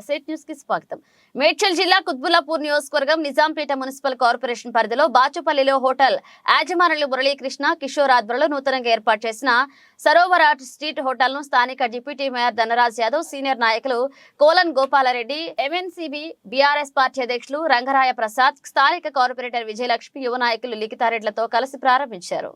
ఎస్ఐట్ న్యూస్కి స్వాగతం. మేడ్చల్ జిల్లా కుత్బుల్లాపూర్ నియోజకవర్గం నిజాంపేట మున్సిపల్ కార్పొరేషన్ పరిధిలో బాచుపల్లిలో హోటల్ యాజమానులు మురళీకృష్ణ కిషోర్ ఆధ్వర్యంలో నూతనంగా ఏర్పాటు చేసిన సరోవర్ స్ట్రీట్ హోటల్ను స్థానిక deputy mayor Dhanraj Yadav senior నాయకులు Kolan Gopalreddy MNCB BRS party అధ్యక్షులు రంగరాయ ప్రసాద్ స్థానిక కార్పొరేటర్ విజయలక్ష్మి యువ నాయకులు లిఖితారెడ్లతో కలిసి ప్రారంభించారు.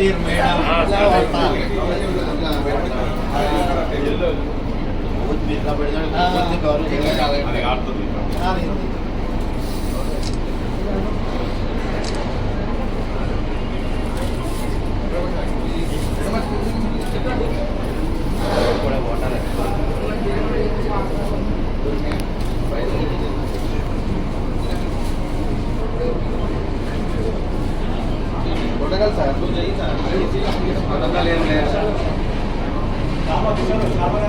పన్నీర్ మేడం ఇట్లా వాడతారు ఇట్లా పెడతాడు జరగాలి సార్ కావాలి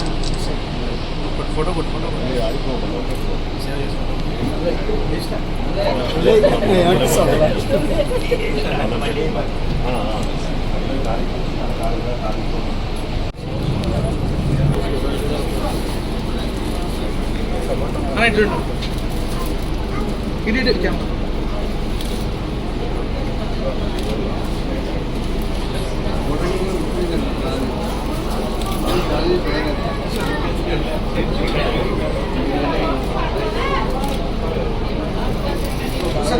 ഫോട്ടോ ഫോട്ടോ ഇട്ടിട്ടിരിക്കാം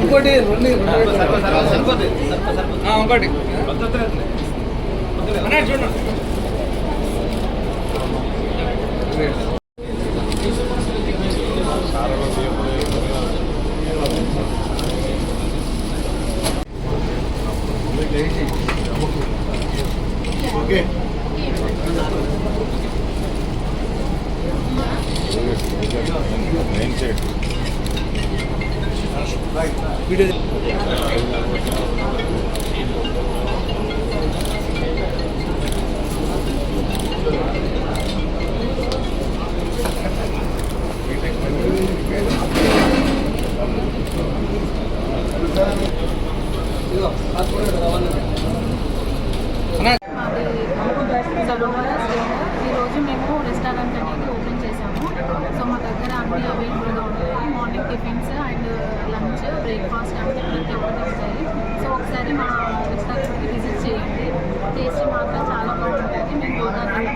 ఇంకోటి రెండు ఇంకోటి. చూడండి ఓకే. వీడియో సరోవర స్టేట్ ఈరోజు మేము రెస్టారెంట్ అనేది ఓపెన్ చేసాము సో మా దగ్గర అన్ని అవైలబుల్గా ఉంటాయి morning tiffins and lunch breakfast అంటే ప్రతి ఒక్కటి ఉంటాయి సో ఒకసారి మా రెస్టారెంట్కి విజిట్ చేయండి. టేస్ట్ మాత్రం చాలా బాగుంటుంది. మేము గోదావరి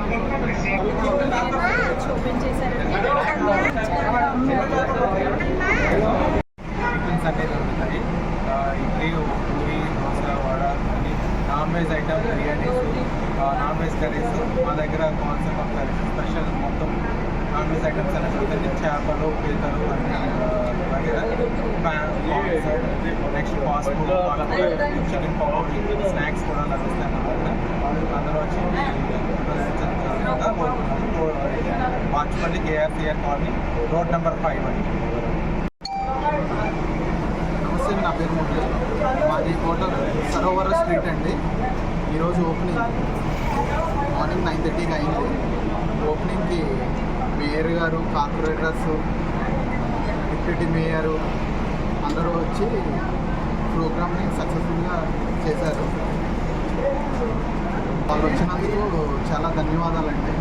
ఓపెన్ చేశారంటే టిఫిన్స్ అన్నీ ఇడ్లీ పూరి దోశ వడ అని non veg item biryanis non veg curries మా దగ్గర కాన్సెప్ట్ ఆఫ్ కర్రీస్ స్పెషల్ మొత్తం నాన్ వెజ్ ఐటమ్స్ అన్నీ చేపలు పీతలు అన్ని next fast food chicken powder snacks కూడా లభిస్తాయి అన్నమాట అందరూ వచ్చి ప్రదర్శించాలని Bachupalli KRCR colony road number five అండి. నమస్తే నా పేరు మురళి. మాది హోటల్ సరోవర స్ట్రీట్ అండి. ఈరోజు ఓపెనింగ్ మార్నింగ్ నైన్ థర్టీకి అయింది. ఓపెనింగ్కి మేయర్ గారు కార్పొరేటర్స్ డిప్యూటీ మేయర్ అందరూ వచ్చి ప్రోగ్రామ్ని సక్సెస్ఫుల్గా చేశారు. వాళ్ళు వచ్చినందుకు చాలా ధన్యవాదాలండి.